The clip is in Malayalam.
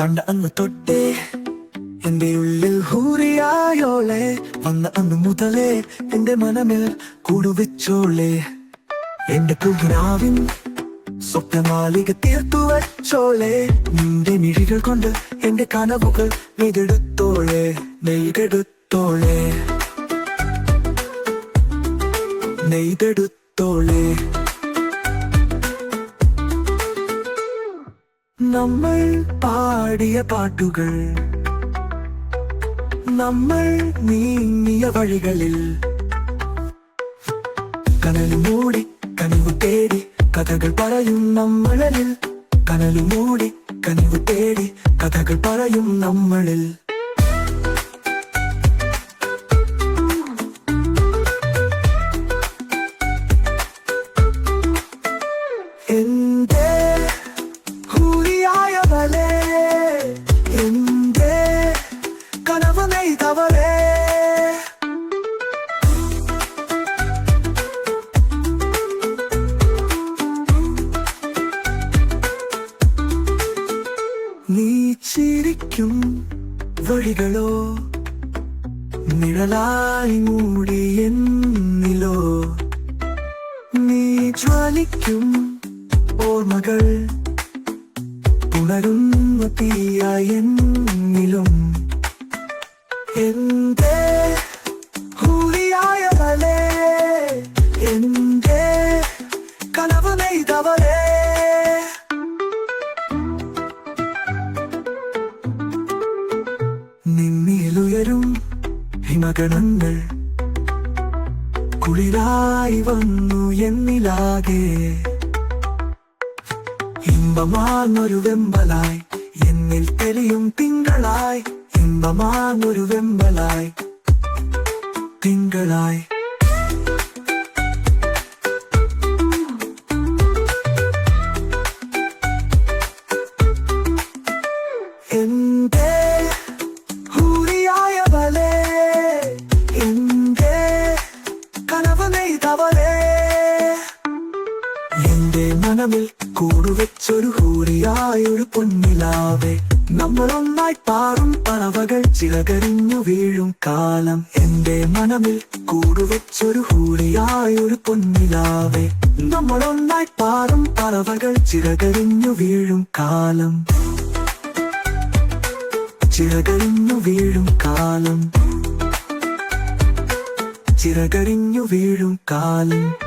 കണ്ട അന്ന് തൊട്ടേ എന്റെ ഉള്ളിൽ ഹൂറിയായോളെ. വന്ന അന്ന് മുതലേ എന്റെ മനമിൽ കൂടുവെച്ചോളെ എന്റെ കുകിനാവിൻ സ്വപ്നമാലിക തീർത്തു വച്ചോളെ. നിന്റെ മിഴികൾ കൊണ്ട് എന്റെ കനവുകൾ നെയ്തെടുത്തോളെ നെയ്തെടുത്തോളെ. നെയ്തെടുത്തോളെ. നമ്മൾ പാടിയ പാട്ടുകൾ. നമ്മൾ നീങ്ങിയ വഴികളിൽ. കനലു മൂടി കനിവ് തേടി കഥകൾ പറയും നമ്മളിൽ. കനലു മൂടി കനിവ് തേടി കഥകൾ പറയും നമ്മളിൽ. ചിരിക്കും വഴികളോ? നിഴലായി മൂടി എന്നിലോ? നീ ജ്വലിക്കും ഓർമ്മകൾ പുണരുന്ന തീയ എന്നിലും. എന്റെ നിന്നിലുയരും ഹിമഗണങ്ങൾ. കുളിരായി വന്നു എന്നിലാകെ. ഇമ്പമാർന്നൊരു വെമ്പലായി എന്നിൽ തെളിയും തിങ്കളായി. ഇമ്പമാർന്നൊരു വെമ്പലായി തിങ്കളായി. മനമിൽ കൂടുവെച്ചൊരു ഹൂറിയായൊരു പൊന്നിലാവെ. നമ്മൾ ഒന്നായി പാറും പറവകൾ ചിലകരിഞ്ഞു വീഴും കാലം. എന്റെ മനമിൽ കൂടുവെച്ചൊരു ഹൂറിയായൊരു പൊന്നിലാവെ. നമ്മൾ ഒന്നായി പാറും പറവകൾ ചിലകരിഞ്ഞു വീഴും കാലം. ചിറകരിഞ്ഞു വീഴും കാലം. ചിറകരിഞ്ഞു വീഴും കാലം.